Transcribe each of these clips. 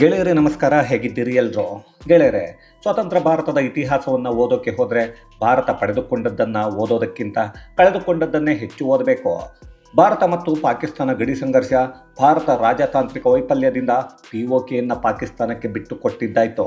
ಗೆಳೆಯರೇ, ನಮಸ್ಕಾರ. ಹೇಗಿದ್ದೀರಿ ಎಲ್ರು? ಗೆಳೆಯರೆ ಸ್ವತಂತ್ರ ಭಾರತದ ಇತಿಹಾಸವನ್ನು ಓದೋಕೆ ಹೋದರೆ ಭಾರತ ಪಡೆದುಕೊಂಡದ್ದನ್ನು ಓದೋದಕ್ಕಿಂತ ಕಳೆದುಕೊಂಡದ್ದನ್ನೇ ಹೆಚ್ಚು ಓದಬೇಕು. ಭಾರತ ಮತ್ತು ಪಾಕಿಸ್ತಾನ ಗಡಿ ಸಂಘರ್ಷ ಭಾರತ ರಾಜತಾಂತ್ರಿಕ ವೈಫಲ್ಯದಿಂದ ಪಿ ಓ ಕೆಯನ್ನು ಪಾಕಿಸ್ತಾನಕ್ಕೆ ಬಿಟ್ಟು ಕೊಟ್ಟಿದ್ದಾಯಿತು.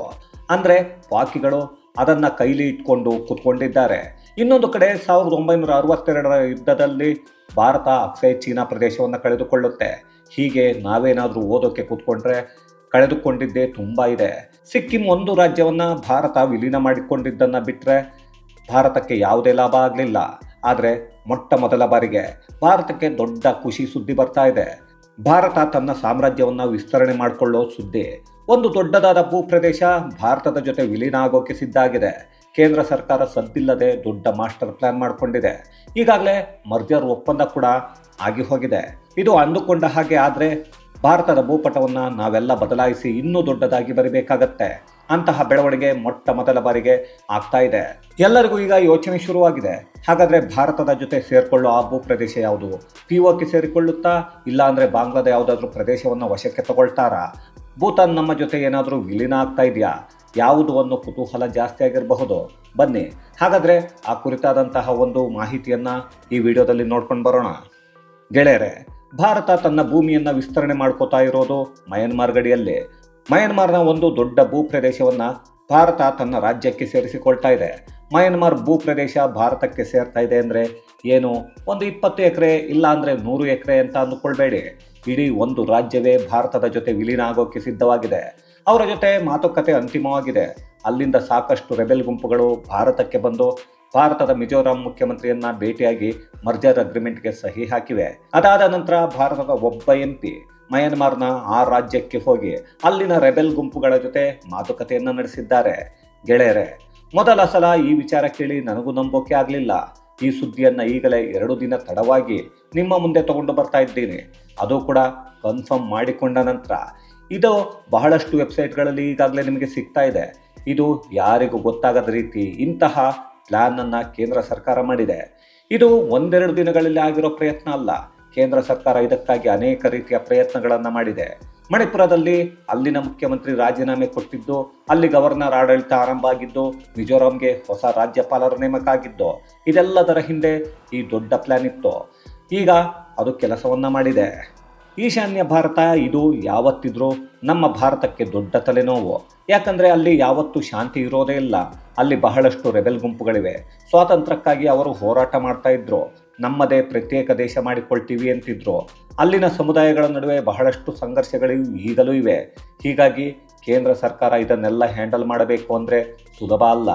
ಅಂದರೆ ಪಾಕಿಗಳು ಅದನ್ನು ಕೈಲಿ ಇಟ್ಕೊಂಡು ಕೂತ್ಕೊಂಡಿದ್ದಾರೆ. ಇನ್ನೊಂದು ಕಡೆ ಸಾವಿರದ ಒಂಬೈನೂರ ಅರವತ್ತೆರಡರ ಯುದ್ಧದಲ್ಲಿ ಭಾರತ ಅಕ್ಷಯ ಚೀನಾ ಪ್ರದೇಶವನ್ನು ಕಳೆದುಕೊಳ್ಳುತ್ತೆ. ಹೀಗೆ ನಾವೇನಾದರೂ ಓದೋಕ್ಕೆ ಕೂತ್ಕೊಂಡ್ರೆ ಕಳೆದುಕೊಂಡಿದ್ದೇ ತುಂಬ ಇದೆ. ಸಿಕ್ಕಿಂ ಒಂದು ರಾಜ್ಯವನ್ನು ಭಾರತ ವಿಲೀನ ಮಾಡಿಕೊಂಡಿದ್ದನ್ನು ಬಿಟ್ಟರೆ ಭಾರತಕ್ಕೆ ಯಾವುದೇ ಲಾಭ ಆಗಲಿಲ್ಲ. ಆದರೆ ಮೊಟ್ಟ ಮೊದಲ ಬಾರಿಗೆ ಭಾರತಕ್ಕೆ ದೊಡ್ಡ ಖುಷಿ ಸುದ್ದಿ ಬರ್ತಾ ಇದೆ. ಭಾರತ ತನ್ನ ಸಾಮ್ರಾಜ್ಯವನ್ನು ವಿಸ್ತರಣೆ ಮಾಡಿಕೊಳ್ಳೋ ಸುದ್ದಿ. ಒಂದು ದೊಡ್ಡದಾದ ಭೂಪ್ರದೇಶ ಭಾರತದ ಜೊತೆ ವಿಲೀನ ಆಗೋಕೆ ಸಿದ್ಧ ಆಗಿದೆ ಕೇಂದ್ರ ಸರ್ಕಾರ ಸದ್ದಿಲ್ಲದೆ ದೊಡ್ಡ ಮಾಸ್ಟರ್ ಪ್ಲಾನ್ ಮಾಡಿಕೊಂಡಿದೆ. ಈಗಾಗಲೇ ಮರ್ಜರ್ ಒಪ್ಪಂದ ಕೂಡ ಆಗಿ ಹೋಗಿದೆ. ಇದು ಅಂದುಕೊಂಡ ಹಾಗೆ ಆದರೆ ಭಾರತದ ಭೂಪಟವನ್ನು ನಾವೆಲ್ಲ ಬದಲಾಯಿಸಿ ಇನ್ನೂ ದೊಡ್ಡದಾಗಿ ಬರಬೇಕಾಗತ್ತೆ. ಅಂತಹ ಬೆಳವಣಿಗೆ ಮೊಟ್ಟ ಮೊದಲ ಬಾರಿಗೆ ಆಗ್ತಾ ಇದೆ. ಎಲ್ಲರಿಗೂ ಈಗ ಯೋಚನೆ ಶುರುವಾಗಿದೆ. ಹಾಗಾದ್ರೆ ಭಾರತದ ಜೊತೆ ಸೇರ್ಕೊಳ್ಳೋ ಆ ಭೂಪ್ರದೇಶ ಯಾವುದು? ಪಿ ಒಕ್ಕೆ ಸೇರಿಕೊಳ್ಳುತ್ತಾ, ಇಲ್ಲ ಅಂದ್ರೆ ಬಾಂಗ್ಲಾದ ಯಾವುದಾದ್ರೂ ಪ್ರದೇಶವನ್ನು ವಶಕ್ಕೆ ತಗೊಳ್ತಾರಾ? ಭೂತಾನ್ ನಮ್ಮ ಜೊತೆ ಏನಾದರೂ ವಿಲೀನ ಆಗ್ತಾ ಇದೆಯಾ? ಯಾವುದು ಅನ್ನೋ ಕುತೂಹಲ ಜಾಸ್ತಿ ಆಗಿರಬಹುದು. ಬನ್ನಿ, ಹಾಗಾದ್ರೆ ಆ ಕುರಿತಾದಂತಹ ಒಂದು ಮಾಹಿತಿಯನ್ನ ಈ ವಿಡಿಯೋದಲ್ಲಿ ನೋಡ್ಕೊಂಡು ಬರೋಣ. ಗೆಳೆಯರೆ ಭಾರತ ತನ್ನ ಭೂಮಿಯನ್ನು ವಿಸ್ತರಣೆ ಮಾಡ್ಕೋತಾ ಇರೋದು ಮಯನ್ಮಾರ್ ಗಡಿಯಲ್ಲೇ. ಮಯನ್ಮಾರ್ನ ಒಂದು ದೊಡ್ಡ ಭೂಪ್ರದೇಶವನ್ನು ಭಾರತ ತನ್ನ ರಾಜ್ಯಕ್ಕೆ ಸೇರಿಸಿಕೊಳ್ತಾ ಇದೆ. ಮಯನ್ಮಾರ್ ಭೂಪ್ರದೇಶ ಭಾರತಕ್ಕೆ ಸೇರ್ತಾ ಇದೆ ಅಂದರೆ ಏನು? ಒಂದು ಇಪ್ಪತ್ತು ಎಕರೆ ಇಲ್ಲ ಅಂದರೆ ನೂರು ಎಕರೆ ಅಂತ ಅಂದುಕೊಳ್ಬೇಡಿ. ಇಡೀ ಒಂದು ರಾಜ್ಯವೇ ಭಾರತದ ಜೊತೆ ವಿಲೀನ ಆಗೋಕ್ಕೆ ಸಿದ್ಧವಾಗಿದೆ. ಅವರ ಜೊತೆ ಮಾತುಕತೆ ಅಂತಿಮವಾಗಿದೆ. ಅಲ್ಲಿಂದ ಸಾಕಷ್ಟು ರೆಬೆಲ್ ಗುಂಪುಗಳು ಭಾರತಕ್ಕೆ ಬಂದು ಭಾರತದ ಮಿಜೋರಾಂ ಮುಖ್ಯಮಂತ್ರಿಯನ್ನ ಭೇಟಿಯಾಗಿ ಮರ್ಜರ್ ಅಗ್ರಿಮೆಂಟ್ಗೆ ಸಹಿ ಹಾಕಿವೆ. ಅದಾದ ನಂತರ ಭಾರತದ ಒಬ್ಬ ಎಂ ಪಿ ಮಯನ್ಮಾರ್ನ ಆ ರಾಜ್ಯಕ್ಕೆ ಹೋಗಿ ಅಲ್ಲಿನ ರೆಬೆಲ್ ಗುಂಪುಗಳ ಜೊತೆ ಮಾತುಕತೆಯನ್ನು ನಡೆಸಿದ್ದಾರೆ. ಗೆಳೆಯರೆ, ಮೊದಲ ಸಲ ಈ ವಿಚಾರ ಕೇಳಿ ನನಗೂ ನಂಬೋಕೆ ಆಗಲಿಲ್ಲ. ಈ ಸುದ್ದಿಯನ್ನ ಈಗಲೇ ಎರಡು ದಿನ ತಡವಾಗಿ ನಿಮ್ಮ ಮುಂದೆ ತಗೊಂಡು ಬರ್ತಾ ಇದ್ದೀನಿ. ಅದು ಕೂಡ ಕನ್ಫರ್ಮ್ ಮಾಡಿಕೊಂಡ ನಂತರ. ಇದು ಬಹಳಷ್ಟು ವೆಬ್ಸೈಟ್ಗಳಲ್ಲಿ ಈಗಾಗಲೇ ನಿಮಗೆ ಸಿಗ್ತಾ ಇದೆ. ಇದು ಯಾರಿಗೂ ಗೊತ್ತಾಗದ ರೀತಿ ಇಂತಹ ಪ್ಲಾನ್ ಕೇಂದ್ರ ಸರ್ಕಾರ ಮಾಡಿದೆ. ಇದು ಒಂದೆರಡು ದಿನಗಳಲ್ಲಿ ಆಗಿರೋ ಪ್ರಯತ್ನ ಅಲ್ಲ. ಕೇಂದ್ರ ಸರ್ಕಾರ ಇದಕ್ಕಾಗಿ ಅನೇಕ ರೀತಿಯ ಪ್ರಯತ್ನಗಳನ್ನು ಮಾಡಿದೆ. ಮಣಿಪುರದಲ್ಲಿ ಅಲ್ಲಿನ ಮುಖ್ಯಮಂತ್ರಿ ರಾಜೀನಾಮೆ ಕೊಟ್ಟಿದ್ದು, ಅಲ್ಲಿ ಗವರ್ನರ್ ಆಡಳಿತ ಆರಂಭ ಆಗಿದ್ದು, ಮಿಜೋರಾಂಗೆ ಹೊಸ ರಾಜ್ಯಪಾಲರ ನೇಮಕ ಆಗಿದ್ದು ಇದೆಲ್ಲದರ ಹಿಂದೆ ಈ ದೊಡ್ಡ ಪ್ಲಾನ್ ಇತ್ತು. ಈಗ ಅದು ಕೆಲಸವನ್ನ ಮಾಡಿದೆ. ಈಶಾನ್ಯ ಭಾರತ ಇದು ಯಾವತ್ತಿದ್ರೂ ನಮ್ಮ ಭಾರತಕ್ಕೆ ದೊಡ್ಡ ತಲೆನೋವು. ಯಾಕಂದರೆ ಅಲ್ಲಿ ಯಾವತ್ತೂ ಶಾಂತಿ ಇರೋದೇ ಇಲ್ಲ. ಅಲ್ಲಿ ಬಹಳಷ್ಟು ರೆಬೆಲ್ ಗುಂಪುಗಳಿವೆ. ಸ್ವಾತಂತ್ರ್ಯಕ್ಕಾಗಿ ಅವರು ಹೋರಾಟ ಮಾಡ್ತಾ ಇದ್ರು. ನಮ್ಮದೇ ಪ್ರತ್ಯೇಕ ದೇಶ ಮಾಡಿಕೊಳ್ತೀವಿ ಅಂತಿದ್ರು. ಅಲ್ಲಿನ ಸಮುದಾಯಗಳ ನಡುವೆ ಬಹಳಷ್ಟು ಸಂಘರ್ಷಗಳು ಈಗಲೂ ಇವೆ. ಹೀಗಾಗಿ ಕೇಂದ್ರ ಸರ್ಕಾರ ಇದನ್ನೆಲ್ಲ ಹ್ಯಾಂಡಲ್ ಮಾಡಬೇಕು ಅಂದರೆ ಸುಲಭ ಅಲ್ಲ.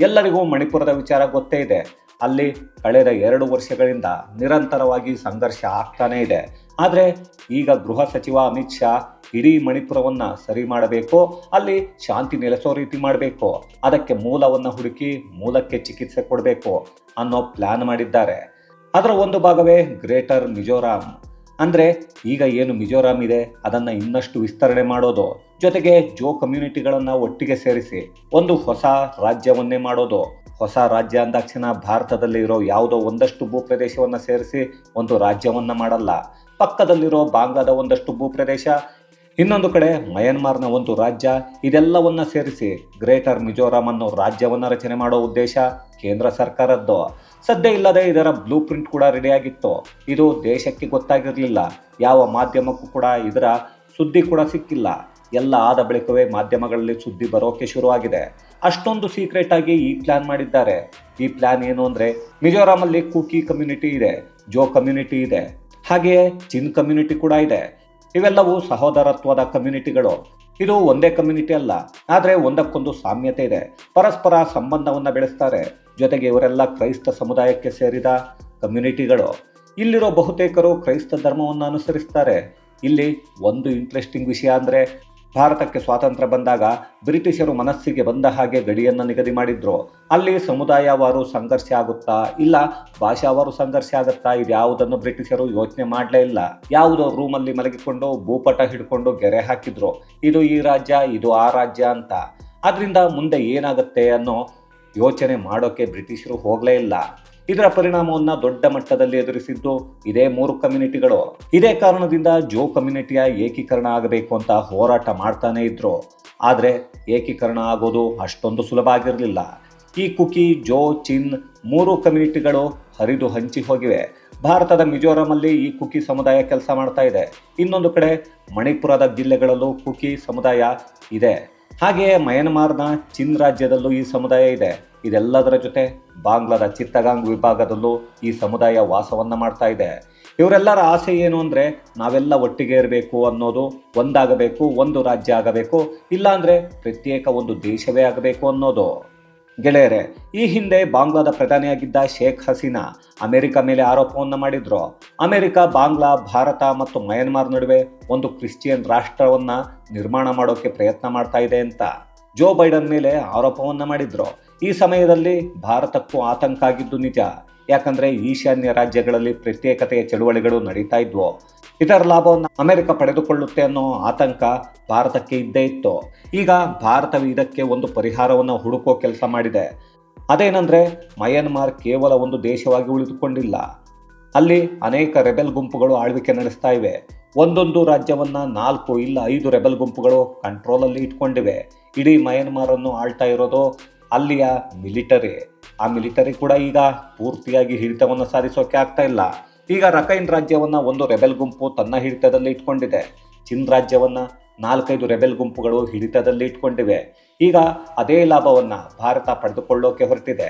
ಎಲ್ಲರಿಗೂ ಮಣಿಪುರದ ವಿಚಾರ ಗೊತ್ತೇ ಇದೆ. ಅಲ್ಲಿ ಕಳೆದ ಎರಡು ವರ್ಷಗಳಿಂದ ನಿರಂತರವಾಗಿ ಸಂಘರ್ಷ ಆಗ್ತಾನೇ ಇದೆ. ಆದರೆ ಈಗ ಗೃಹ ಸಚಿವ ಅಮಿತ್ ಶಾ ಇಡೀ ಮಣಿಪುರವನ್ನು ಸರಿ ಮಾಡಬೇಕು, ಅಲ್ಲಿ ಶಾಂತಿ ನೆಲೆಸೋ ರೀತಿ ಮಾಡಬೇಕು, ಅದಕ್ಕೆ ಮೂಲವನ್ನು ಹುಡುಕಿ ಮೂಲಕ್ಕೆ ಚಿಕಿತ್ಸೆ ಕೊಡಬೇಕು ಅನ್ನೋ ಪ್ಲಾನ್ ಮಾಡಿದ್ದಾರೆ. ಅದರ ಒಂದು ಭಾಗವೇ ಗ್ರೇಟರ್ ಮಿಜೋರಾಂ. ಅಂದರೆ ಈಗ ಏನು ಮಿಜೋರಾಂ ಇದೆ, ಅದನ್ನು ಇನ್ನಷ್ಟು ವಿಸ್ತರಣೆ ಮಾಡೋದು, ಜೊತೆಗೆ ಜೋ ಕಮ್ಯುನಿಟಿಗಳನ್ನು ಒಟ್ಟಿಗೆ ಸೇರಿಸಿ ಒಂದು ಹೊಸ ರಾಜ್ಯವನ್ನೇ ಮಾಡೋದು. ಹೊಸ ರಾಜ್ಯ ಅಂದಾಕ್ಷಣ ಭಾರತದಲ್ಲಿ ಇರೋ ಯಾವುದೋ ಒಂದಷ್ಟು ಭೂಪ್ರದೇಶವನ್ನು ಸೇರಿಸಿ ಒಂದು ರಾಜ್ಯವನ್ನು ಮಾಡಲ್ಲ. ಪಕ್ಕದಲ್ಲಿರೋ ಬಾಂಗ್ಲಾದ ಒಂದಷ್ಟು ಭೂಪ್ರದೇಶ, ಇನ್ನೊಂದು ಕಡೆ ಮಯನ್ಮಾರ್ನ ಒಂದು ರಾಜ್ಯ, ಇದೆಲ್ಲವನ್ನ ಸೇರಿಸಿ ಗ್ರೇಟರ್ ಮಿಜೋರಾಂ ಅನ್ನೋ ರಾಜ್ಯವನ್ನ ರಚನೆ ಮಾಡೋ ಉದ್ದೇಶ ಕೇಂದ್ರ ಸರ್ಕಾರದ್ದು. ಸದ್ಯ ಇಲ್ಲದೆ ಇದರ ಬ್ಲೂ ಪ್ರಿಂಟ್ ಕೂಡ ರೆಡಿಯಾಗಿತ್ತು. ಇದು ದೇಶಕ್ಕೆ ಗೊತ್ತಾಗಿರಲಿಲ್ಲ. ಯಾವ ಮಾಧ್ಯಮಕ್ಕೂ ಕೂಡ ಇದರ ಸುದ್ದಿ ಕೂಡ ಸಿಕ್ಕಿಲ್ಲ. ಎಲ್ಲ ಆದ ಬಳಿಕವೇ ಮಾಧ್ಯಮಗಳಲ್ಲಿ ಸುದ್ದಿ ಬರೋಕೆ ಶುರುವಾಗಿದೆ. ಅಷ್ಟೊಂದು ಸೀಕ್ರೆಟ್ ಆಗಿ ಈ ಪ್ಲಾನ್ ಮಾಡಿದ್ದಾರೆ. ಈ ಪ್ಲಾನ್ ಏನು ಅಂದರೆ ಮಿಜೋರಾಮಲ್ಲಿ ಕುಕಿ ಕಮ್ಯುನಿಟಿ ಇದೆ, ಜೋ ಕಮ್ಯುನಿಟಿ ಇದೆ. ಹಾಗೆಯೇ ಚಿನ್ ಕಮ್ಯುನಿಟಿ ಕೂಡ ಇದೆ. ಇವೆಲ್ಲವೂ ಸಹೋದರತ್ವದ ಕಮ್ಯುನಿಟಿಗಳು ಇದು ಒಂದೇ ಕಮ್ಯುನಿಟಿ ಅಲ್ಲ, ಆದರೆ ಒಂದಕ್ಕೊಂದು ಸಾಮ್ಯತೆ ಇದೆ. ಪರಸ್ಪರ ಸಂಬಂಧವನ್ನು ಬೆಳೆಸ್ತಾರೆ. ಜೊತೆಗೆ ಇವರೆಲ್ಲ ಕ್ರೈಸ್ತ ಸಮುದಾಯಕ್ಕೆ ಸೇರಿದ ಕಮ್ಯುನಿಟಿಗಳು ಇಲ್ಲಿರೋ ಬಹುತೇಕರು ಕ್ರೈಸ್ತ ಧರ್ಮವನ್ನು ಅನುಸರಿಸ್ತಾರೆ. ಇಲ್ಲಿ ಒಂದು ಇಂಟ್ರೆಸ್ಟಿಂಗ್ ವಿಷಯ ಅಂದರೆ ಭಾರತಕ್ಕೆ ಸ್ವಾತಂತ್ರ್ಯ ಬಂದಾಗ ಬ್ರಿಟಿಷರು ಮನಸ್ಸಿಗೆ ಬಂದ ಹಾಗೆ ಗಡಿಯನ್ನು ನಿಗದಿ ಮಾಡಿದ್ರು. ಅಲ್ಲಿ ಸಮುದಾಯವಾರು ಸಂಘರ್ಷ ಆಗುತ್ತಾ ಇಲ್ಲ, ಭಾಷಾವಾರು ಸಂಘರ್ಷ ಆಗುತ್ತಾ? ಇದ್ಯಾವುದನ್ನು ಬ್ರಿಟಿಷರು ಯೋಚನೆ ಮಾಡಲೇ ಇಲ್ಲ. ಯಾವುದೋ ರೂಮಲ್ಲಿ ಮಲಗಿಕೊಂಡು ಭೂಪಟ ಹಿಡ್ಕೊಂಡು ಗೆರೆ ಹಾಕಿದ್ರು. ಇದು ಈ ರಾಜ್ಯ, ಇದು ಆ ರಾಜ್ಯ ಅಂತ. ಅದರಿಂದ ಮುಂದೆ ಏನಾಗುತ್ತೆ ಅನ್ನೋ ಯೋಚನೆ ಮಾಡೋಕ್ಕೆ ಬ್ರಿಟಿಷರು ಹೋಗಲೇ ಇಲ್ಲ. ಇದರ ಪರಿಣಾಮವನ್ನು ದೊಡ್ಡ ಮಟ್ಟದಲ್ಲಿ ಎದುರಿಸಿದ್ದು ಇದೇ ಮೂರು ಕಮ್ಯುನಿಟಿಗಳು. ಇದೇ ಕಾರಣದಿಂದ ಜೋ ಕಮ್ಯುನಿಟಿಯ ಏಕೀಕರಣ ಆಗಬೇಕು ಅಂತ ಹೋರಾಟ ಮಾಡ್ತಾನೆ ಇದ್ರು. ಆದರೆ ಏಕೀಕರಣ ಆಗೋದು ಅಷ್ಟೊಂದು ಸುಲಭ ಆಗಿರಲಿಲ್ಲ. ಈ ಕುಕಿ, ಜೋ, ಚಿನ್ ಮೂರು ಕಮ್ಯುನಿಟಿಗಳು ಹರಿದು ಹಂಚಿ ಹೋಗಿವೆ. ಭಾರತದ ಮಿಜೋರಾಮಲ್ಲಿ ಈ ಕುಕಿ ಸಮುದಾಯ ಕೆಲಸ ಮಾಡ್ತಾ ಇದೆ. ಇನ್ನೊಂದು ಕಡೆ ಮಣಿಪುರದ ಜಿಲ್ಲೆಗಳಲ್ಲೂ ಕುಕಿ ಸಮುದಾಯ ಇದೆ. ಹಾಗೆಯೇ ಮಯನ್ಮಾರ್ನ ಚಿನ್ ರಾಜ್ಯದಲ್ಲೂ ಈ ಸಮುದಾಯ ಇದೆ. ಇದೆಲ್ಲದರ ಜೊತೆ ಬಾಂಗ್ಲಾದ ಚಿತ್ತಗಾಂಗ್ ವಿಭಾಗದಲ್ಲೂ ಈ ಸಮುದಾಯ ವಾಸವನ್ನ ಮಾಡ್ತಾ ಇದೆ. ಇವರೆಲ್ಲರ ಆಸೆ ಏನು ಅಂದರೆ ನಾವೆಲ್ಲ ಒಟ್ಟಿಗೆ ಇರಬೇಕು ಅನ್ನೋದು, ಒಂದಾಗಬೇಕು, ಒಂದು ರಾಜ್ಯ ಆಗಬೇಕು, ಇಲ್ಲಾಂದರೆ ಪ್ರತ್ಯೇಕ ಒಂದು ದೇಶವೇ ಆಗಬೇಕು ಅನ್ನೋದು. ಗೆಳೆಯರೆ, ಈ ಹಿಂದೆ ಬಾಂಗ್ಲಾದ ಪ್ರಧಾನಿಯಾಗಿದ್ದ ಶೇಖ್ ಹಸೀನಾ ಅಮೆರಿಕ ಮೇಲೆ ಆರೋಪವನ್ನು ಮಾಡಿದ್ರು. ಅಮೆರಿಕ, ಬಾಂಗ್ಲಾ, ಭಾರತ ಮತ್ತು ಮಯನ್ಮಾರ್ ನಡುವೆ ಒಂದು ಕ್ರಿಶ್ಚಿಯನ್ ರಾಷ್ಟ್ರವನ್ನ ನಿರ್ಮಾಣ ಮಾಡೋಕೆ ಪ್ರಯತ್ನ ಮಾಡ್ತಾ ಇದೆ ಅಂತ ಜೋ ಬೈಡನ್ ಮೇಲೆ ಆರೋಪವನ್ನ ಮಾಡಿದ್ರು. ಈ ಸಮಯದಲ್ಲಿ ಭಾರತಕ್ಕೂ ಆತಂಕ ಆಗಿದ್ದು ನಿಜ. ಯಾಕಂದ್ರೆ ಈಶಾನ್ಯ ರಾಜ್ಯಗಳಲ್ಲಿ ಪ್ರತ್ಯೇಕತೆಯ ಚಳುವಳಿಗಳು ನಡೀತಾ ಇದ್ವು. ಇದರ ಲಾಭವನ್ನು ಅಮೆರಿಕ ಪಡೆದುಕೊಳ್ಳುತ್ತೆ ಅನ್ನೋ ಆತಂಕ ಭಾರತಕ್ಕೆ ಇದ್ದೇ ಇತ್ತು. ಈಗ ಭಾರತವು ಇದಕ್ಕೆ ಒಂದು ಪರಿಹಾರವನ್ನು ಹುಡುಕೋ ಕೆಲಸ ಮಾಡಿದೆ. ಅದೇನೆಂದರೆ ಮಯನ್ಮಾರ್ ಕೇವಲ ಒಂದು ದೇಶವಾಗಿ ಉಳಿದುಕೊಂಡಿಲ್ಲ. ಅಲ್ಲಿ ಅನೇಕ ರೆಬೆಲ್ ಗುಂಪುಗಳು ಆಳ್ವಿಕೆ ನಡೆಸ್ತಾ ಇವೆ. ಒಂದೊಂದು ರಾಜ್ಯವನ್ನು ನಾಲ್ಕು ಇಲ್ಲ ಐದು ರೆಬೆಲ್ ಗುಂಪುಗಳು ಕಂಟ್ರೋಲಲ್ಲಿ ಇಟ್ಕೊಂಡಿವೆ. ಇಡೀ ಮಯನ್ಮಾರ್ ಅನ್ನು ಆಳ್ತಾ ಇರೋದು ಅಲ್ಲಿಯ ಮಿಲಿಟರಿ. ಆ ಮಿಲಿಟರಿ ಕೂಡ ಈಗ ಪೂರ್ತಿಯಾಗಿ ಹಿಡಿತವನ್ನು ಸಾಧಿಸೋಕೆ ಆಗ್ತಾ ಇಲ್ಲ. ಈಗ ರಕೈನ್ ರಾಜ್ಯವನ್ನ ಒಂದು ರೆಬೆಲ್ ಗುಂಪು ತನ್ನ ಹಿಡಿತದಲ್ಲಿ ಇಟ್ಕೊಂಡಿದೆ. ಚಿನ್ ರಾಜ್ಯವನ್ನ ನಾಲ್ಕೈದು ರೆಬೆಲ್ ಗುಂಪುಗಳು ಹಿಡಿತದಲ್ಲಿ ಇಟ್ಕೊಂಡಿವೆ. ಈಗ ಅದೇ ಲಾಭವನ್ನು ಭಾರತ ಪಡೆದುಕೊಳ್ಳೋಕೆ ಹೊರಟಿದೆ.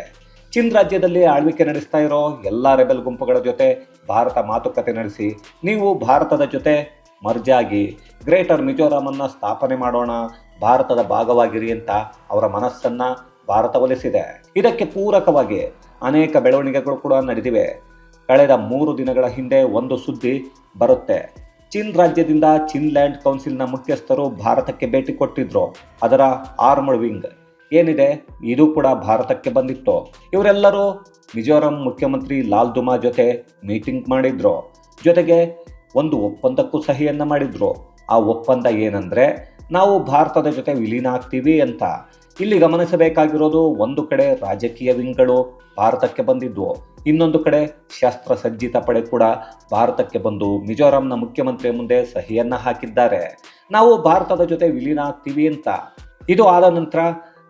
ಚಿನ್ ರಾಜ್ಯದಲ್ಲಿ ಆಳ್ವಿಕೆ ನಡೆಸ್ತಾ ಇರೋ ಎಲ್ಲ ರೆಬೆಲ್ ಗುಂಪುಗಳ ಜೊತೆ ಭಾರತ ಮಾತುಕತೆ ನಡೆಸಿ, ನೀವು ಭಾರತದ ಜೊತೆ ಮರ್ಜಾಗಿ ಗ್ರೇಟರ್ ಮಿಜೋರಾಮನ್ನು ಸ್ಥಾಪನೆ ಮಾಡೋಣ, ಭಾರತದ ಭಾಗವಾಗಿರಿ ಅಂತ ಅವರ ಮನಸ್ಸನ್ನ ಭಾರತ ಒಲಿಸಿದೆ. ಇದಕ್ಕೆ ಪೂರಕವಾಗಿ ಅನೇಕ ಬೆಳವಣಿಗೆಗಳು ಕೂಡ ನಡೆದಿವೆ. ಕಳೆದ ಮೂರು ದಿನಗಳ ಹಿಂದೆ ಒಂದು ಸುದ್ದಿ ಬರುತ್ತೆ. ಚಿನ್ ರಾಜ್ಯದಿಂದ ಚಿನ್ ಲ್ಯಾಂಡ್ ಕೌನ್ಸಿಲ್ನ ಮುಖ್ಯಸ್ಥರು ಭಾರತಕ್ಕೆ ಭೇಟಿ ಕೊಟ್ಟಿದ್ರು. ಅದರ ಆರ್ಮಡ್ ವಿಂಗ್. ಏನಿದೆ? ಇದು ಕೂಡ ಭಾರತಕ್ಕೆ ಬಂದಿತ್ತು. ಇವರೆಲ್ಲರೂ ಮಿಜೋರಂ ಮುಖ್ಯಮಂತ್ರಿ ಲಾಲ್ ದುಮಾ ಜೊತೆ ಮೀಟಿಂಗ್ ಮಾಡಿದ್ರು. ಜೊತೆಗೆ ಒಂದು ಒಪ್ಪಂದಕ್ಕೂ ಸಹಿಯನ್ನ ಮಾಡಿದ್ರು. ಆ ಒಪ್ಪಂದ ಏನಂದ್ರೆ, ನಾವು ಭಾರತದ ಜೊತೆ ವಿಲೀನ ಆಗ್ತೀವಿ ಅಂತ. ಇಲ್ಲಿ ಗಮನಿಸಬೇಕಾಗಿರೋದು ಒಂದು ಕಡೆ ರಾಜಕೀಯ ವಿಂಗ್ಗಳು ಭಾರತಕ್ಕೆ ಬಂದಿದ್ವು. ಇನ್ನೊಂದು ಕಡೆ ಶಸ್ತ್ರ ಸಜ್ಜಿತ ಪಡೆ ಕೂಡ ಭಾರತಕ್ಕೆ ಬಂದು ಮಿಜೋರಾಂನ ಮುಖ್ಯಮಂತ್ರಿ ಮುಂದೆ ಸಹಿಯನ್ನ ಹಾಕಿದ್ದಾರೆ. ನಾವು ಭಾರತದ ಜೊತೆ ವಿಲೀನ ಆಗ್ತೀವಿ ಅಂತ. ಇದು ಆದ ನಂತರ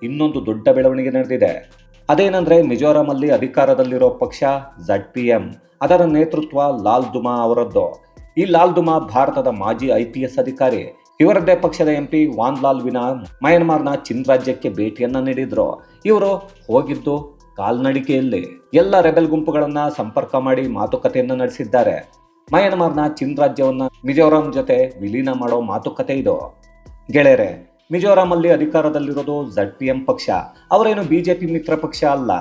ಇನ್ನೊಂದು ದೊಡ್ಡ ಬೆಳವಣಿಗೆ ನಡೆದಿದೆ. ಅದೇನೆಂದರೆ ಮಿಜೋರಾಮಲ್ಲಿ ಅಧಿಕಾರದಲ್ಲಿರೋ ಪಕ್ಷ ಝಡ್ ಪಿ ಎಂ ಅದರ ನೇತೃತ್ವ ಲಾಲ್ ದುಮಾ ಅವರದ್ದು. ಈ ಲಾಲ್ ದುಮಾ ಭಾರತದ ಮಾಜಿ ಐ ಪಿ ಎಸ್ ಅಧಿಕಾರಿ. ಇವರದ್ದೇ ಪಕ್ಷದ ಎಂಪಿ ವಾನ್ ಲಾಲ್ ವಿನಾ ಮಯನ್ಮಾರ್ನ ಚಿನ್ ರಾಜ್ಯಕ್ಕೆ ಭೇಟಿಯನ್ನ ನೀಡಿದ್ರು. ಇವರು ಹೋಗಿದ್ದು ಕಾಲ್ನಡಿಗೆಯಲ್ಲಿ ಎಲ್ಲ ರೆಬೆಲ್ ಗುಂಪುಗಳನ್ನ ಸಂಪರ್ಕ ಮಾಡಿ ಮಾತುಕತೆಯನ್ನ ನಡೆಸಿದ್ದಾರೆ. ಮಯನ್ಮಾರ್ನ ಚಿನ್ ರಾಜ್ಯವನ್ನ ಮಿಜೋರಾಂ ಜೊತೆ ವಿಲೀನ ಮಾಡೋ ಮಾತುಕತೆ ಇದು. ಗೆಳೆಯರೆ ಮಿಜೋರಾಮಲ್ಲಿ ಅಧಿಕಾರದಲ್ಲಿರೋದು ಝಡ್ ಪಿ ಎಂ ಪಕ್ಷ, ಅವರೇನು ಬಿಜೆಪಿ ಮಿತ್ರ ಪಕ್ಷ ಅಲ್ಲ.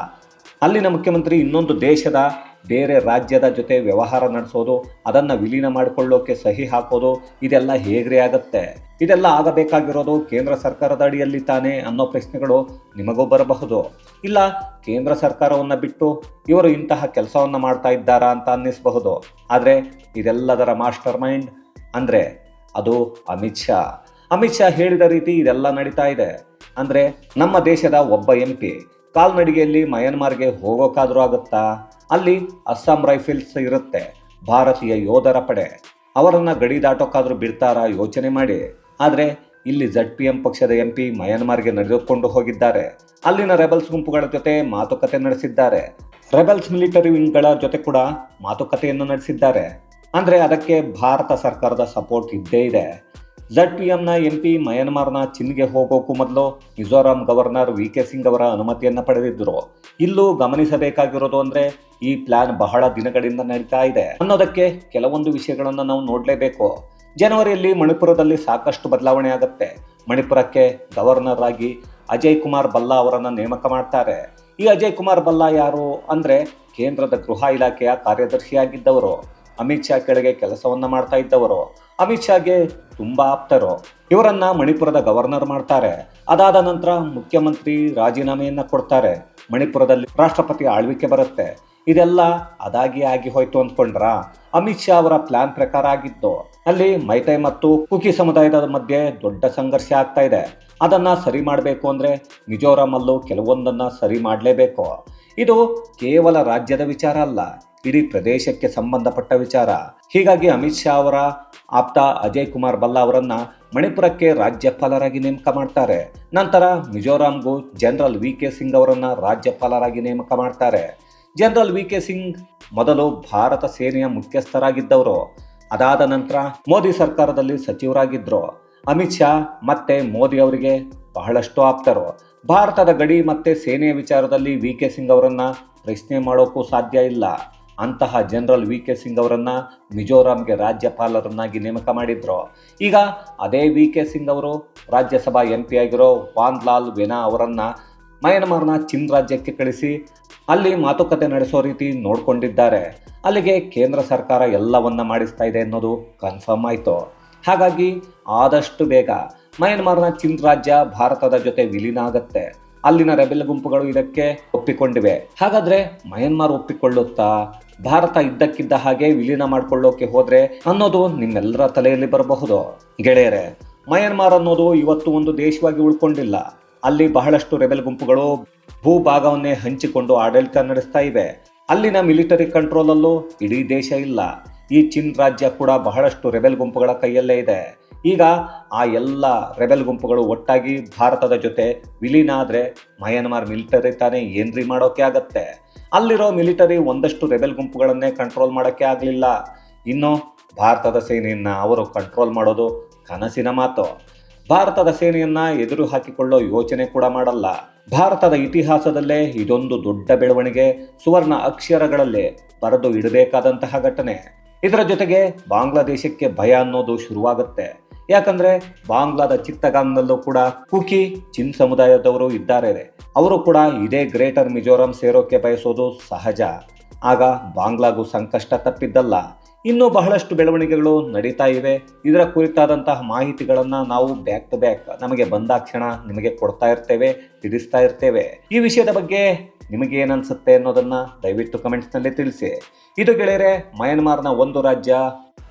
ಅಲ್ಲಿನ ಮುಖ್ಯಮಂತ್ರಿ ಇನ್ನೊಂದು ದೇಶದ ಬೇರೆ ರಾಜ್ಯದ ಜೊತೆ ವ್ಯವಹಾರ ನಡೆಸೋದು, ಅದನ್ನ ವಿಲೀನ ಮಾಡಿಕೊಳ್ಳೋಕೆ ಸಹಿ ಹಾಕೋದು, ಇದೆಲ್ಲ ಹೇಗ್ರಿ ಆಗತ್ತೆ? ಇದೆಲ್ಲ ಆಗಬೇಕಾಗಿರೋದು ಕೇಂದ್ರ ಸರ್ಕಾರದ ಅಡಿಯಲ್ಲಿ ತಾನೇ ಅನ್ನೋ ಪ್ರಶ್ನೆಗಳು ನಿಮಗೂ ಬರಬಹುದು. ಇಲ್ಲ, ಕೇಂದ್ರ ಸರ್ಕಾರವನ್ನ ಬಿಟ್ಟು ಇವರು ಇಂತಹ ಕೆಲಸವನ್ನ ಮಾಡ್ತಾ ಇದ್ದಾರಾ ಅಂತ ಅನ್ನಿಸಬಹುದು. ಆದರೆ ಇದೆಲ್ಲದರ ಮಾಸ್ಟರ್ ಮೈಂಡ್ ಅಂದ್ರೆ ಅದು ಅಮಿತ್ ಶಾ. ಅಮಿತ್ ಶಾ ಹೇಳಿದ ರೀತಿ ಇದೆಲ್ಲ ನಡೀತಾ ಇದೆ. ಅಂದ್ರೆ ನಮ್ಮ ದೇಶದ ಒಬ್ಬ ಎಂ ಪಿ, ಕಾಲ್ನಡಿಗೆಯಲ್ಲಿ ಮಯನ್ಮಾರ್ಗೆ ಹೋಗೋಕ್ಕಾದ್ರೂ ಆಗುತ್ತಾ? ಅಲ್ಲಿ ಅಸ್ಸಾಂ ರೈಫಲ್ಸ್ ಇರುತ್ತೆ. ಭಾರತೀಯ ಯೋಧರ ಪಡೆ. ಅವರನ್ನು ಗಡಿ ದಾಟೋಕ್ಕಾದ್ರೂ ಬಿಡ್ತಾರಾ ಯೋಚನೆ ಮಾಡಿ. ಆದರೆ ಇಲ್ಲಿ ಝಡ್ ಪಿ ಎಂ ಪಕ್ಷದ ಎಂ ಪಿ ಮಯನ್ಮಾರ್ಗೆ ನಡೆದುಕೊಂಡು ಹೋಗಿದ್ದಾರೆ. ಅಲ್ಲಿನ ರೆಬಲ್ಸ್ ಗುಂಪುಗಳ ಜೊತೆ ಮಾತುಕತೆ ನಡೆಸಿದ್ದಾರೆ. ರೆಬಲ್ಸ್ ಮಿಲಿಟರಿ ವಿಂಗ್ಗಳ ಜೊತೆ ಕೂಡ ಮಾತುಕತೆಯನ್ನು ನಡೆಸಿದ್ದಾರೆ. ಅಂದರೆ ಅದಕ್ಕೆ ಭಾರತ ಸರ್ಕಾರದ ಸಪೋರ್ಟ್ ಇದ್ದೇ ಇದೆ. ಝಡ್ ಪಿ ಎಂನ ಎಂ ಪಿ ಮಯನ್ಮಾರ್ನ ಚಿನ್ಗೆ ಹೋಗೋಕ್ಕೂ ಮೊದಲು Mizoram governor V K Singh ಅವರ ಅನುಮತಿಯನ್ನು ಪಡೆದಿದ್ದರು ಇಲ್ಲೂ ಗಮನಿಸಬೇಕಾಗಿರೋದು ಅಂದರೆ ಈ ಪ್ಲಾನ್ ಬಹಳ ದಿನಗಳಿಂದ ನಡೀತಾ ಇದೆ. ಅನ್ನೋದಕ್ಕೆ ಕೆಲವೊಂದು ವಿಷಯಗಳನ್ನು ನಾವು ನೋಡಲೇಬೇಕು. ಜನವರಿಯಲ್ಲಿ ಮಣಿಪುರದಲ್ಲಿ ಸಾಕಷ್ಟು ಬದಲಾವಣೆ ಆಗುತ್ತೆ. ಮಣಿಪುರಕ್ಕೆ ಗವರ್ನರ್ ಆಗಿ ಅಜಯ್ ಕುಮಾರ್ ಬಲ್ಲಾ ಅವರನ್ನು ನೇಮಕ ಮಾಡ್ತಾರೆ. ಈ ಅಜಯ್ ಕುಮಾರ್ ಬಲ್ಲಾ ಯಾರು ಅಂದರೆ ಕೇಂದ್ರದ ಗೃಹ ಇಲಾಖೆಯ ಕಾರ್ಯದರ್ಶಿಯಾಗಿದ್ದವರು. ಅಮಿತ್ ಶಾ ಕೆಳಗೆ ಕೆಲಸವನ್ನ ಮಾಡ್ತಾ ಇದ್ದವರು. ಅಮಿತ್ ಶಾಗೆ ತುಂಬಾ ಆಪ್ತರು. ಇವರನ್ನ ಮಣಿಪುರದ ಗವರ್ನರ್ ಮಾಡ್ತಾರೆ. ಅದಾದ ನಂತರ ಮುಖ್ಯಮಂತ್ರಿ ರಾಜೀನಾಮೆಯನ್ನ ಕೊಡ್ತಾರೆ. ಮಣಿಪುರದಲ್ಲಿ ರಾಷ್ಟ್ರಪತಿ ಆಳ್ವಿಕೆ ಬರುತ್ತೆ. ಇದೆಲ್ಲ ಅದಾಗಿ ಆಗಿ ಹೋಯ್ತು ಅಂದ್ಕೊಂಡ್ರ ಅಮಿತ್ ಶಾ ಅವರ ಪ್ಲಾನ್ ಪ್ರಕಾರ ಆಗಿತ್ತು. ಅಲ್ಲಿ ಮೈತೈ ಮತ್ತು ಕುಕಿ ಸಮುದಾಯದ ಮಧ್ಯೆ ದೊಡ್ಡ ಸಂಘರ್ಷ ಆಗ್ತಾ ಇದೆ. ಅದನ್ನ ಸರಿ ಮಾಡಬೇಕು ಅಂದ್ರೆ ಮಿಜೋರಾಂ ಅಲ್ಲೂ ಕೆಲವೊಂದನ್ನ ಸರಿ ಮಾಡಲೇಬೇಕು. ಇದು ಕೇವಲ ರಾಜ್ಯದ ವಿಚಾರ ಅಲ್ಲ, ಇಡೀ ಪ್ರದೇಶಕ್ಕೆ ಸಂಬಂಧಪಟ್ಟ ವಿಚಾರ. ಹೀಗಾಗಿ ಅಮಿತ್ ಶಾ ಅವರ ಆಪ್ತ ಅಜಯ್ ಕುಮಾರ್ ಬಲ್ಲಾ ಅವರನ್ನ ಮಣಿಪುರಕ್ಕೆ ರಾಜ್ಯಪಾಲರಾಗಿ ನೇಮಕ ಮಾಡ್ತಾರೆ. ನಂತರ ಮಿಜೋರಾಂಗೂ ಜನರಲ್ ವಿ ಕೆ ಸಿಂಗ್ ಅವರನ್ನ ರಾಜ್ಯಪಾಲರಾಗಿ ನೇಮಕ ಮಾಡ್ತಾರೆ. ಜನರಲ್ ವಿ ಕೆ ಸಿಂಗ್ ಮೊದಲು ಭಾರತ ಸೇನೆಯ ಮುಖ್ಯಸ್ಥರಾಗಿದ್ದವರು. ಅದಾದ ನಂತರ ಮೋದಿ ಸರ್ಕಾರದಲ್ಲಿ ಸಚಿವರಾಗಿದ್ದರು ಅಮಿತ್ ಶಾ ಮತ್ತೆ ಮೋದಿ ಅವರಿಗೆ ಬಹಳಷ್ಟು ಆಪ್ತರು. ಭಾರತದ ಗಡಿ ಮತ್ತೆ ಸೇನೆಯ ವಿಚಾರದಲ್ಲಿ ವಿ ಕೆ ಸಿಂಗ್ ಅವರನ್ನು ಪ್ರಶ್ನೆ ಮಾಡೋಕ್ಕೂ ಸಾಧ್ಯ ಇಲ್ಲ. ಅಂತಹ ಜನರಲ್ ವಿ ಕೆ ಸಿಂಗ್ ಅವರನ್ನು ಮಿಜೋರಾಂಗೆ ರಾಜ್ಯಪಾಲರನ್ನಾಗಿ ನೇಮಕ ಮಾಡಿದ್ರು. ಈಗ ಅದೇ ವಿ ಕೆ ಸಿಂಗ್ ಅವರು ರಾಜ್ಯಸಭಾ ಎಂ ಪಿ ಆಗಿರೋ ವಾನ್ಲಾಲ್ ವೆನಾ ಅವರನ್ನು ಮಯನ್ಮಾರ್ನ ಚಿನ್ ರಾಜ್ಯಕ್ಕೆ ಕಳಿಸಿ ಅಲ್ಲಿ ಮಾತುಕತೆ ನಡೆಸೋ ರೀತಿ ನೋಡ್ಕೊಂಡಿದ್ದಾರೆ. ಅಲ್ಲಿಗೆ ಕೇಂದ್ರ ಸರ್ಕಾರ ಎಲ್ಲವನ್ನ ಮಾಡಿಸ್ತಾ ಇದೆ ಅನ್ನೋದು ಕನ್ಫರ್ಮ್ ಆಯಿತು. ಹಾಗಾಗಿ ಆದಷ್ಟು ಬೇಗ ಮಯನ್ಮಾರ್ನ ಚಿನ್ ರಾಜ್ಯ ಭಾರತದ ಜೊತೆ ವಿಲೀನ ಆಗತ್ತೆ. ಅಲ್ಲಿನ ರೆಬೆಲ್ ಗುಂಪುಗಳು ಇದಕ್ಕೆ ಒಪ್ಪಿಕೊಂಡಿವೆ. ಹಾಗಾದ್ರೆ ಮಯನ್ಮಾರ್ ಒಪ್ಪಿಕೊಳ್ಳುತ್ತಾ? ಭಾರತ ಇದ್ದಕ್ಕಿದ್ದ ಹಾಗೆ ವಿಲೀನ ಮಾಡ್ಕೊಳ್ಳೋಕೆ ಹೋದ್ರೆ ಅನ್ನೋದು ನಿಮ್ಮೆಲ್ಲರ ತಲೆಯಲ್ಲಿ ಬರಬಹುದು. ಗೆಳೆಯರೆ, ಮಯನ್ಮಾರ್ ಅನ್ನೋದು ಇವತ್ತು ಒಂದು ದೇಶವಾಗಿ ಉಳ್ಕೊಂಡಿಲ್ಲ. ಅಲ್ಲಿ ಬಹಳಷ್ಟು ರೆಬೆಲ್ ಗುಂಪುಗಳು ಭೂಭಾಗವನ್ನೇ ಹಂಚಿಕೊಂಡು ಆಡಳಿತ ನಡೆಸ್ತಾ ಇವೆ. ಅಲ್ಲಿನ ಮಿಲಿಟರಿ ಕಂಟ್ರೋಲ್ ಅಲ್ಲೂ ಇಡೀ ದೇಶ ಇಲ್ಲ. ಈ ಚಿನ್ ರಾಜ್ಯ ಕೂಡ ಬಹಳಷ್ಟು ರೆಬೆಲ್ ಗುಂಪುಗಳ ಕೈಯಲ್ಲೇ ಇದೆ. ಈಗ ಆ ಎಲ್ಲ ರೆಬೆಲ್ ಗುಂಪುಗಳು ಒಟ್ಟಾಗಿ ಭಾರತದ ಜೊತೆ ವಿಲೀನ ಆದರೆ ಮಯನ್ಮಾರ್ ಮಿಲಿಟರಿ ತಾನೇ ಏನ್ರಿ ಮಾಡೋಕೆ ಆಗತ್ತೆ? ಅಲ್ಲಿರೋ ಮಿಲಿಟರಿ ಒಂದಷ್ಟು ರೆಬೆಲ್ ಗುಂಪುಗಳನ್ನೇ ಕಂಟ್ರೋಲ್ ಮಾಡೋಕ್ಕೆ ಆಗಲಿಲ್ಲ. ಇನ್ನು ಭಾರತದ ಸೇನೆಯನ್ನು ಅವರು ಕಂಟ್ರೋಲ್ ಮಾಡೋದು ಕನಸಿನ ಮಾತು. ಭಾರತದ ಸೇನೆಯನ್ನ ಎದುರು ಹಾಕಿಕೊಳ್ಳೋ ಯೋಚನೆ ಕೂಡ ಮಾಡಲ್ಲ. ಭಾರತದ ಇತಿಹಾಸದಲ್ಲೇ ಇದೊಂದು ದೊಡ್ಡ ಬೆಳವಣಿಗೆ, ಸುವರ್ಣ ಅಕ್ಷರಗಳಲ್ಲಿ ಬರೆದು ಇಡಬೇಕಾದಂತಹ ಘಟನೆ. ಇದರ ಜೊತೆಗೆ ಬಾಂಗ್ಲಾದೇಶಕ್ಕೆ ಭಯ ಅನ್ನೋದು ಶುರುವಾಗುತ್ತೆ. ಯಾಕಂದ್ರೆ ಬಾಂಗ್ಲಾದ ಚಿತ್ತಗಾಂಗ್ನಲ್ಲೂ ಕೂಡ ಕುಕಿ ಚಿನ್ ಸಮುದಾಯದವರು ಇದ್ದಾರೆ. ಅವರು ಕೂಡ ಇದೇ ಗ್ರೇಟರ್ ಮಿಜೋರಾಂ ಸೇರೋಕೆ ಬಯಸೋದು ಸಹಜ. ಆಗ ಬಾಂಗ್ಲಾಗೂ ಸಂಕಷ್ಟ ತಪ್ಪಿದ್ದಲ್ಲ. ಇನ್ನೂ ಬಹಳಷ್ಟು ಬೆಳವಣಿಗೆಗಳು ನಡೀತಾ ಇವೆ. ಇದರ ಕುರಿತಾದಂತಹ ಮಾಹಿತಿಗಳನ್ನು ನಾವು ಬ್ಯಾಕ್ ಟು ಬ್ಯಾಕ್ ನಮಗೆ ಬಂದಾಕ್ಷಣ ನಿಮಗೆ ಕೊಡ್ತಾ ಇರ್ತೇವೆ, ತಿಳಿಸ್ತಾ ಇರ್ತೇವೆ. ಈ ವಿಷಯದ ಬಗ್ಗೆ ನಿಮಗೆ ಏನನ್ಸುತ್ತೆ ಅನ್ನೋದನ್ನ ದಯವಿಟ್ಟು ಕಮೆಂಟ್ಸ್ನಲ್ಲಿ ತಿಳಿಸಿ. ಇದು ಗೆಳೆಯರೆ, ಮಯನ್ಮಾರ್ನ ಒಂದು ರಾಜ್ಯ,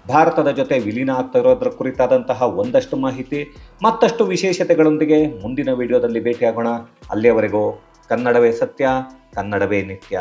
ಭಾರತದ ಜೊತೆ ವಿಲೀನ ಆಗ್ತಾ ಇರೋದ್ರ ಕುರಿತಾದಂತಹ ಒಂದಷ್ಟು ಮಾಹಿತಿ, ಮತ್ತಷ್ಟು ವಿಶೇಷತೆಗಳೊಂದಿಗೆ ಮುಂದಿನ ವಿಡಿಯೋದಲ್ಲಿ ಭೇಟಿಯಾಗೋಣ. ಅಲ್ಲಿಯವರೆಗೂ ಕನ್ನಡವೇ ಸತ್ಯ, ಕನ್ನಡವೇ ನಿತ್ಯ.